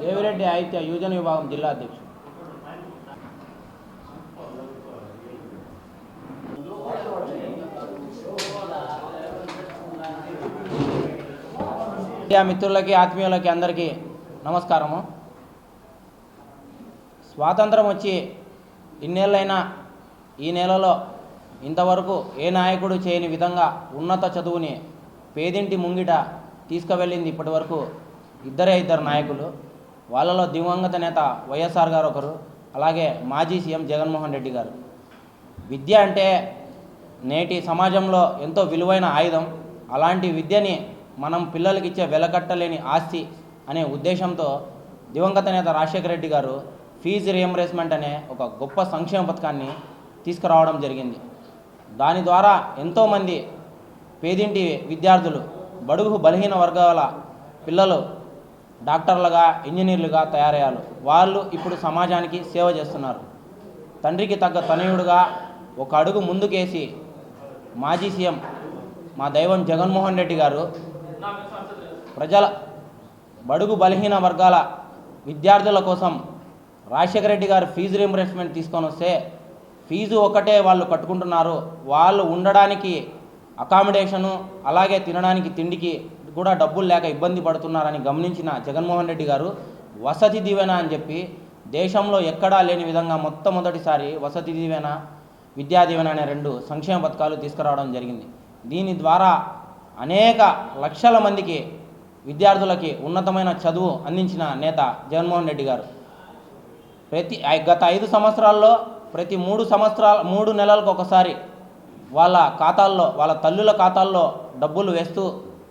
దేవిరెడ్డి ఆదిత్య యువజన విభాగం జిల్లా అధ్యక్షుడు మీడియా మిత్రులకి ఆత్మీయులకి అందరికీ నమస్కారము. స్వాతంత్రం వచ్చి ఇన్నేళ్ళైనా ఈ నెలలో ఇంతవరకు ఏ నాయకుడు చేయని విధంగా ఉన్నత చదువుని పేదింటి ముంగిట తీసుకువెళ్ళింది ఇప్పటి వరకు ఇద్దరే ఇద్దరు నాయకులు. వాళ్ళలో దివంగత నేత వైఎస్ఆర్ గారు ఒకరు అలాగే మాజీ సీఎం జగన్మోహన్ రెడ్డి గారు. విద్య అంటే నేటి సమాజంలో ఎంతో విలువైన ఆయుధం. అలాంటి విద్యని మనం పిల్లలకి ఇచ్చే వెలకట్టలేని ఆస్తి అనే ఉద్దేశంతో దివంగత నేత రాజశేఖర రెడ్డి గారు ఫీజు రియంబర్స్మెంట్ అనే ఒక గొప్ప సంక్షేమ పథకాన్ని తీసుకురావడం జరిగింది. దాని ద్వారా ఎంతోమంది పేదింటి విద్యార్థులు బడుగు బలహీన వర్గాల పిల్లలు డాక్టర్లుగా ఇంజనీర్లుగా తయారయ్యారు. వాళ్ళు ఇప్పుడు సమాజానికి సేవ చేస్తున్నారు. తండ్రికి తగ్గ తనయుడుగా ఒక అడుగు ముందుకేసి మాజీ సీఎం మా దైవం జగన్మోహన్ రెడ్డి గారు ప్రజల బడుగు బలహీన వర్గాల విద్యార్థుల కోసం రాజశేఖర రెడ్డి గారు ఫీజు రింబర్స్మెంట్ తీసుకొని వస్తే ఫీజు ఒకటే వాళ్ళు కట్టుకుంటున్నారు. వాళ్ళు ఉండడానికి అకామిడేషను అలాగే తినడానికి తిండికి కూడా డబ్బులు లేక ఇబ్బంది పడుతున్నారని గమనించిన జగన్మోహన్ రెడ్డి గారు వసతి దీవెన అని చెప్పి దేశంలో ఎక్కడా లేని విధంగా మొట్టమొదటిసారి వసతి దీవెన విద్యా దీవెన అనే రెండు సంక్షేమ పథకాలు తీసుకురావడం జరిగింది. దీని ద్వారా అనేక లక్షల మందికి విద్యార్థులకి ఉన్నతమైన చదువు అందించిన నేత జగన్మోహన్ రెడ్డి గారు. ప్రతి గత ఐదు సంవత్సరాల్లో ప్రతి మూడు సంవత్సరాల మూడు నెలలకు ఒకసారి వాళ్ళ ఖాతాల్లో వాళ్ళ తల్లుల ఖాతాల్లో డబ్బులు వేస్తూ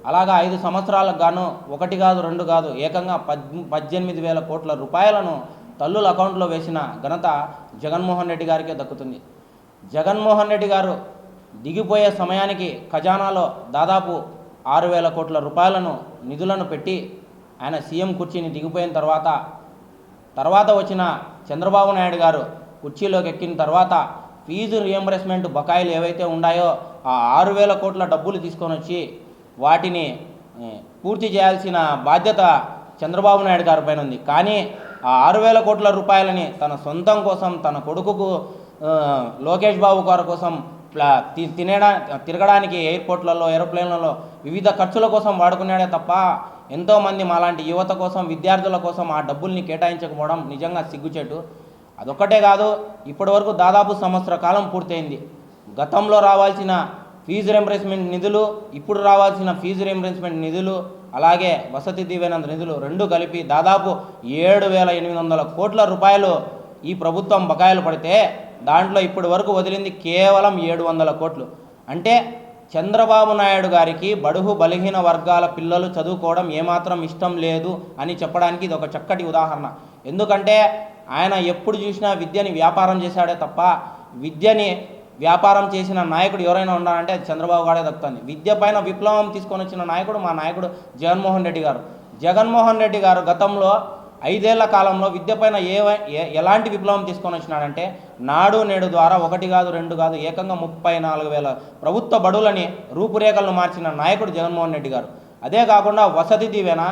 అలాగా ఐదు సంవత్సరాలకు గాను ఒకటి కాదు రెండు కాదు ఏకంగా పద్ పద్దెనిమిది వేల కోట్ల రూపాయలను తల్లుల అకౌంట్లో వేసిన ఘనత జగన్మోహన్ రెడ్డి గారికే దక్కుతుంది. జగన్మోహన్ రెడ్డి గారు దిగిపోయే సమయానికి ఖజానాలో దాదాపు ఆరు వేల కోట్ల రూపాయలను నిధులను పెట్టి ఆయన సీఎం కుర్చీని దిగిపోయిన తర్వాత తర్వాత వచ్చిన చంద్రబాబు నాయుడు గారు కుర్చీలోకి ఎక్కిన తర్వాత ఫీజు రియంబర్స్మెంట్ బకాయిలు ఏవైతే ఉన్నాయో ఆ ఆరు వేల కోట్ల డబ్బులు తీసుకొని వచ్చి వాటిని పూర్తి చేయాల్సిన బాధ్యత చంద్రబాబు నాయుడు గారి పైన ఉంది. కానీ ఆ ఆరు వేల కోట్ల రూపాయలని తన సొంతం కోసం తన కొడుకుకు లోకేష్ బాబు గారి కోసం తినడా తిరగడానికి ఎయిర్పోర్ట్లలో ఏరోప్లేన్లలో వివిధ ఖర్చుల కోసం వాడుకున్నాడే తప్ప ఎంతోమంది మాలాంటి యువత కోసం విద్యార్థుల కోసం ఆ డబ్బుల్ని కేటాయించకపోవడం నిజంగా సిగ్గుచేటు. అదొక్కటే కాదు ఇప్పటివరకు దాదాపు సంవత్సర కాలం పూర్తయింది. గతంలో రావాల్సిన ఫీజు రెంబర్స్మెంట్ నిధులు ఇప్పుడు రావాల్సిన ఫీజు రెంబర్స్మెంట్ నిధులు అలాగే వసతి దీవెన నిధులు రెండు కలిపి దాదాపు ఏడు వేల ఎనిమిది వందల కోట్ల రూపాయలు ఈ ప్రభుత్వం బకాయిలు పడితే దాంట్లో ఇప్పటి వరకు వదిలింది కేవలం ఏడు వందల కోట్లు. అంటే చంద్రబాబు నాయుడు గారికి బడుగు బలహీన వర్గాల పిల్లలు చదువుకోవడం ఏమాత్రం ఇష్టం లేదు అని చెప్పడానికి ఇది ఒక చక్కటి ఉదాహరణ. ఎందుకంటే ఆయన ఎప్పుడు చూసినా విద్యని వ్యాపారం చేశాడే తప్ప విద్యని వ్యాపారం చేసిన నాయకుడు ఎవరైనా ఉన్నారంటే అది చంద్రబాబు గారే దక్కుతుంది విద్య పైన విప్లవం తీసుకొని వచ్చిన నాయకుడు మా నాయకుడు జగన్మోహన్ రెడ్డి గారు. జగన్మోహన్ రెడ్డి గారు గతంలో ఐదేళ్ళ కాలంలో విద్య పైన ఏ ఏ- ఎలాంటి విప్లవం తీసుకొని వచ్చినాడంటే నాడు నేడు ద్వారా ఒకటి కాదు రెండు కాదు ఏకంగా ముప్పై నాలుగు వేల ప్రభుత్వ బడులని రూపురేఖలను మార్చిన నాయకుడు జగన్మోహన్ రెడ్డి గారు. అదే కాకుండా వసతి దీవెన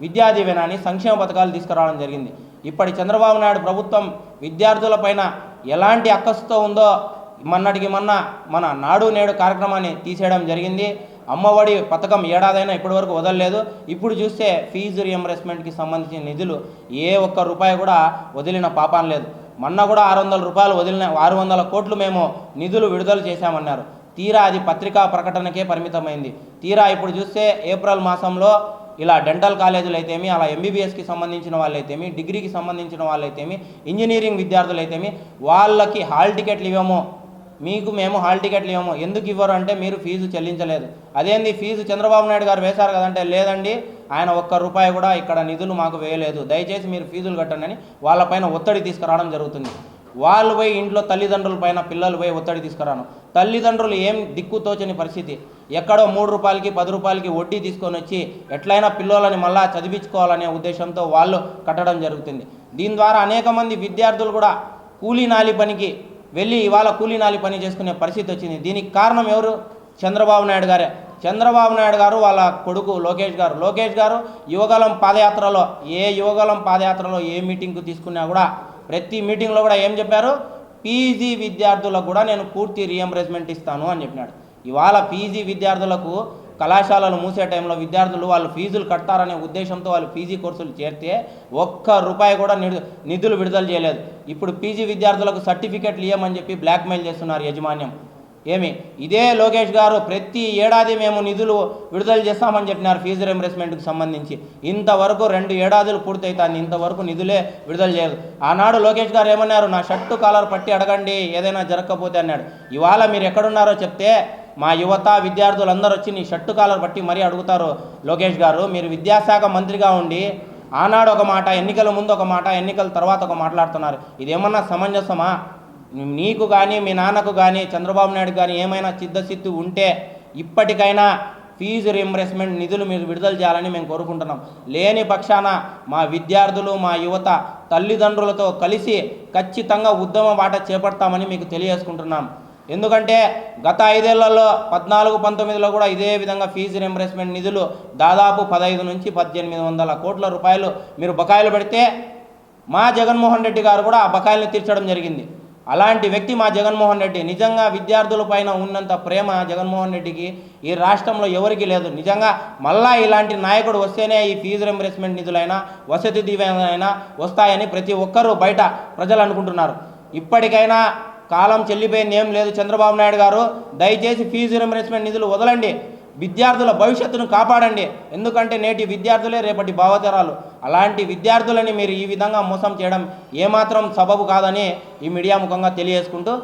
విద్యా దీవెన అని సంక్షేమ పథకాలు తీసుకురావడం జరిగింది. ఇప్పటి చంద్రబాబు నాయుడు ప్రభుత్వం విద్యార్థులపైన ఎలాంటి అక్కసుతో ఉందో మొన్నటికి మొన్న మన నాడు నేడు కార్యక్రమాన్ని తీసేయడం జరిగింది. అమ్మఒడి పథకం ఏడాదైనా ఇప్పటివరకు వదలలేదు. ఇప్పుడు చూస్తే ఫీజు రియంబర్స్మెంట్కి సంబంధించిన నిధులు ఏ ఒక్క రూపాయి కూడా వదిలిన పాపం లేదు. మొన్న కూడా ఆరు వందల రూపాయలు వదిలిన ఆరు వందల కోట్లు మేము నిధులు విడుదల చేశామన్నారు. తీరా అది పత్రికా ప్రకటనకే పరిమితమైంది. తీరా ఇప్పుడు చూస్తే ఏప్రిల్ మాసంలో ఇలా డెంటల్ కాలేజీలు అయితేమి అలా ఎంబీబీఎస్కి సంబంధించిన వాళ్ళైతేమి డిగ్రీకి సంబంధించిన వాళ్ళైతేమి ఇంజనీరింగ్ విద్యార్థులు అయితేమి వాళ్ళకి హాల్ టికెట్లు ఇవ్వము. మీకు మేము హాల్ టికెట్లు ఇవ్వము. ఎందుకు ఇవ్వరు అంటే మీరు ఫీజు చెల్లించలేదు. అదేంది ఫీజు చంద్రబాబు నాయుడు గారు వేశారు కదంటే లేదండి. ఆయన ఒక్క రూపాయి కూడా ఇక్కడ నిధులు మాకు వేయలేదు. దయచేసి మీరు ఫీజులు కట్టండి అని వాళ్ళపైన ఒత్తిడి తీసుకురావడం జరుగుతుంది. వాళ్ళు పోయి ఇంట్లో తల్లిదండ్రుల పైన పిల్లలు పోయి ఒత్తిడి తీసుకురాను. తల్లిదండ్రులు ఏం దిక్కు తోచని పరిస్థితి. ఎక్కడో మూడు రూపాయలకి పది రూపాయలకి వడ్డీ తీసుకొని వచ్చి ఎట్లయినా పిల్లలని మళ్ళా చదివించుకోవాలనే ఉద్దేశంతో వాళ్ళు కట్టడం జరుగుతుంది. దీని ద్వారా అనేక మంది విద్యార్థులు కూడా కూలీ నాలి పనికి వెళ్ళి ఇవాళ కూలీ నాలి పని చేసుకునే పరిస్థితి వచ్చింది. దీనికి కారణం ఎవరు? చంద్రబాబు నాయుడు గారే. చంద్రబాబు నాయుడు గారు వాళ్ళ కొడుకు లోకేష్ గారు. లోకేష్ గారు యువగలం పాదయాత్రలో ఏ యువగలం పాదయాత్రలో ఏ మీటింగ్కు తీసుకున్నా కూడా ప్రతి మీటింగ్లో కూడా ఏం చెప్పారు? పీజీ విద్యార్థులకు కూడా నేను పూర్తి రియంబర్స్మెంట్ ఇస్తాను అని చెప్పినాడు. ఇవాళ పీజీ విద్యార్థులకు కళాశాలలు మూసే టైంలో విద్యార్థులు వాళ్ళు ఫీజులు కడతారనే ఉద్దేశంతో వాళ్ళు పీజీ కోర్సులు చేరితే ఒక్క రూపాయి కూడా నిధులు విడుదల చేయలేదు. ఇప్పుడు పీజీ విద్యార్థులకు సర్టిఫికెట్లు ఇవ్వమని చెప్పి బ్లాక్మెయిల్ చేస్తున్నారు యజమాన్యం. ఏమి? ఇదే లోకేష్ గారు ప్రతి ఏడాది మేము నిధులు విడుదల చేస్తామని చెప్పినారు ఫీజు రింబర్స్మెంట్కి సంబంధించి. ఇంతవరకు రెండు ఏడాదులు పూర్తయితాన్ని ఇంతవరకు నిధులే విడుదల చేయదు. ఆనాడు లోకేష్ గారు ఏమన్నారు? నా షర్టు కాలర్ పట్టి అడగండి ఏదైనా జరగకపోతే అన్నాడు. ఇవాళ మీరు ఎక్కడున్నారో చెప్తే మా యువత విద్యార్థులందరూ వచ్చి నీ షర్టు కాలర్ పట్టి మరీ అడుగుతారు లోకేష్ గారు. మీరు విద్యాశాఖ మంత్రిగా ఉండి ఆనాడు ఒక మాట ఎన్నికల ముందు ఒక మాట ఎన్నికల తర్వాత ఒక మాట్లాడుతున్నారు. ఇదేమన్నా సమంజసమా? నీకు కానీ మీ నాన్నకు కానీ చంద్రబాబు నాయుడు కానీ ఏమైనా సిద్ధసిద్ధి ఉంటే ఇప్పటికైనా ఫీజు రీంబర్స్మెంట్ నిధులు మీరు విడుదల చేయాలని మేము కోరుకుంటున్నాం. లేని పక్షాన మా విద్యార్థులు మా యువత తల్లిదండ్రులతో కలిసి ఖచ్చితంగా ఉద్యమ బాట చేపడతామని మీకు తెలియజేసుకుంటున్నాం. ఎందుకంటే గత ఐదేళ్ళలో పద్నాలుగు పంతొమ్మిదిలో కూడా ఇదే విధంగా ఫీజు రింబర్స్మెంట్ నిధులు దాదాపు పదహైదు నుంచి పద్దెనిమిది వందల కోట్ల రూపాయలు మీరు బకాయిలు పెడితే మా జగన్మోహన్ రెడ్డి గారు కూడా ఆ బకాయిలను తీర్చడం జరిగింది. అలాంటి వ్యక్తి మా జగన్మోహన్ రెడ్డి. నిజంగా విద్యార్థుల పైన ఉన్నంత ప్రేమ జగన్మోహన్ రెడ్డికి ఈ రాష్ట్రంలో ఎవరికీ లేదు. నిజంగా మళ్ళా ఇలాంటి నాయకుడు వస్తేనే ఈ ఫీజు రింబర్స్మెంట్ నిధులైనా వసతి దీవెనైనా వస్తాయని ప్రతి ఒక్కరూ బయట ప్రజలు అనుకుంటున్నారు. ఇప్పటికైనా కాలం చెల్లిపోయింది ఏం లేదు చంద్రబాబు నాయుడు గారు. దయచేసి ఫీజు రింబర్స్మెంట్ నిధులు వదలండి. విద్యార్థుల భవిష్యత్తును కాపాడండి. ఎందుకంటే నేటి విద్యార్థులే రేపటి భావతరాలు అలాంటి విద్యార్థులని మీరు ఈ విధంగా మోసం చేయడం ఏమాత్రం సబబు కాదని ఈ మీడియా ముఖంగా తెలియజేసుకుంటూ